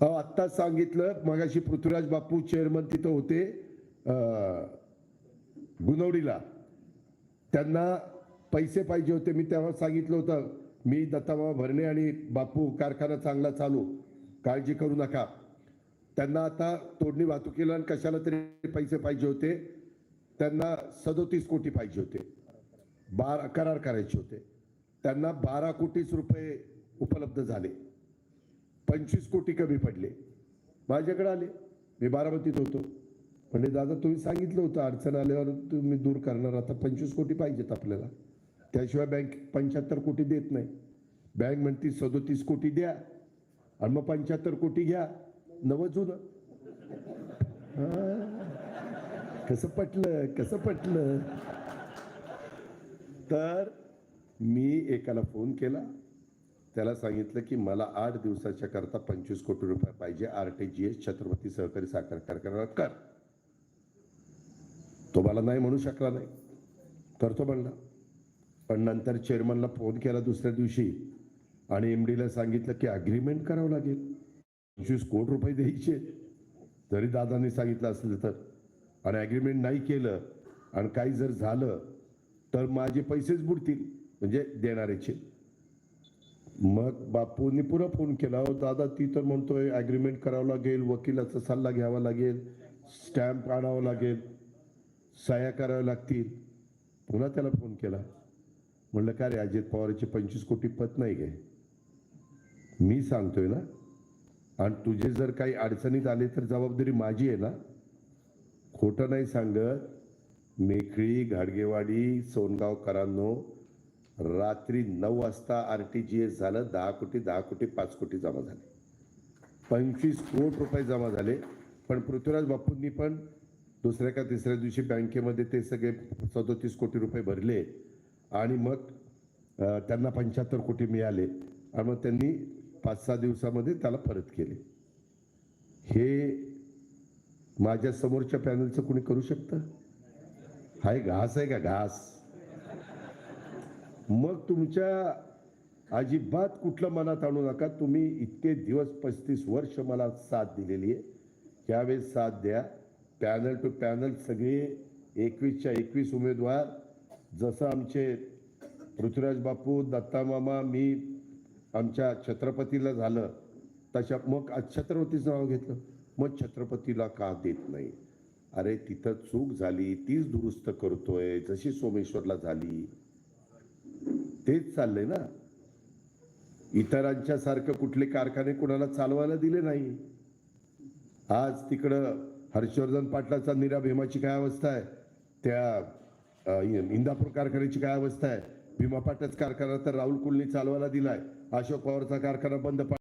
अहो आत्ताच सांगितलं मगाशी पृथ्वीराज बापू चेअरमन तिथं होते गुनवडीला गुणवडीला. त्यांना पैसे पाहिजे होते मी तेव्हा सांगितलं होतं मी दत्ताबाबा भरणे आणि बापू कारखाना चांगला चालू काळजी करू नका. त्यांना आता तोडणी वाहतुकीला आणि कशाला तरी पैसे पाहिजे होते. त्यांना सदोतीस कोटी पाहिजे होते. बारा करार करायचे होते. त्यांना बारा कोटीच रुपये उपलब्ध झाले. पंचवीस कोटी कमी पडले. माझ्याकडे आले. मी बारामतीत होतो. म्हणजे दादा तुम्ही सांगितलं होतं अडचण आल्यावर तुम्ही दूर करणार. आता पंचवीस कोटी पाहिजेत आपल्याला. त्याशिवाय बँक पंच्याहत्तर कोटी देत नाही. बँक म्हणती सदोतीस कोटी द्या. आणि मग पंच्याहत्तर कोटी घ्या. नवं जुनं. कसं पटलं कसं पटलं. तर मी एकाला फोन केला. त्याला सांगितलं की मला आठ दिवसाच्या करता पंचवीस कोटी रुपये पाहिजे. R T G S Chhatrapati सहकारी साखर कारखाना कर. तो मला नाही म्हणू शकला नाही. करतो म्हणला. पण नंतर चेअरमनला फोन केला दुसऱ्या दिवशी आणि एम डीला सांगितलं की अग्रीमेंट करावं लागेल. पंचवीस कोटी रुपये द्यायचे. जरी दादांनी सांगितलं असलं तर. आणि ॲग्रीमेंट नाही केलं आणि काही जर झालं तर माझे पैसेच बुडतील. म्हणजे देणाऱ्याचे. मग बापूंनी पुन्हा फोन केला हो दादा ती तर म्हणतोय ॲग्रीमेंट करावं लागेल वकिलाचा सल्ला घ्यावा लागेल स्टॅम्प आणावा लागेल सह्या कराव्या लागतील. पुन्हा त्याला फोन केला. म्हणलं का रे अजित पवारचे पंचवीस कोटी पत नाही गे. मी सांगतोय ना आणि तुझे जर काही अडचणीत आले तर जबाबदारी माझी आहे ना. खोटं नाही सांगत. मेखळी घाडगेवाडी सोनगावकरांनो रात्री नऊ वाजता आर टी जी एस झालं दहा कोटी दहा कोटी पाच कोटी जमा झाले. पंचवीस कोटी रुपये जमा झाले. पण पृथ्वीराज बापूंनी पण दुसऱ्या का तिसऱ्या दिवशी बँकेमध्ये ते सगळे सदोतीस कोटी रुपये भरले. आणि मग त्यांना पंच्याहत्तर कोटी मिळाले. आणि मग त्यांनी पाच सहा दिवसामध्ये त्याला परत केले. हे माझ्या समोरच्या पॅनलचं कोणी करू शकतं? हाय घास आहे का घास? मग तुमच्या अजिबात कुठलं मनात आणू नका. तुम्ही इतके दिवस पस्तीस वर्ष मला साथ दिलेली आहे. त्यावेळेस साथ द्या पॅनल टू पॅनल सगळे एकवीसच्या एकवीस उमेदवार जसं आमचे पृथ्वीराज बापू दत्ता मामा मी आमच्या छत्रपतीला झालं तशा मग आज छत्रपतीचं नाव घेतलं. मग छत्रपतीला का देत नाही? अरे तिथं चूक झाली तीच दुरुस्त करतोय जशी सोमेश्वरला झाली. तेच चाललंय ना. इतरांच्या सारखं कुठले कारखाने कुणाला चालवायला दिले नाही. आज तिकडं हर्षवर्धन पाटलाचा निरा भीमाची काय अवस्था आहे? त्या इंदापूर कारखान्याची काय अवस्था आहे? भीमा पाटलाच कारखाना तर राहुल कुलनी चालवायला दिलाय. अशोक पवारचा कारखाना बंद पड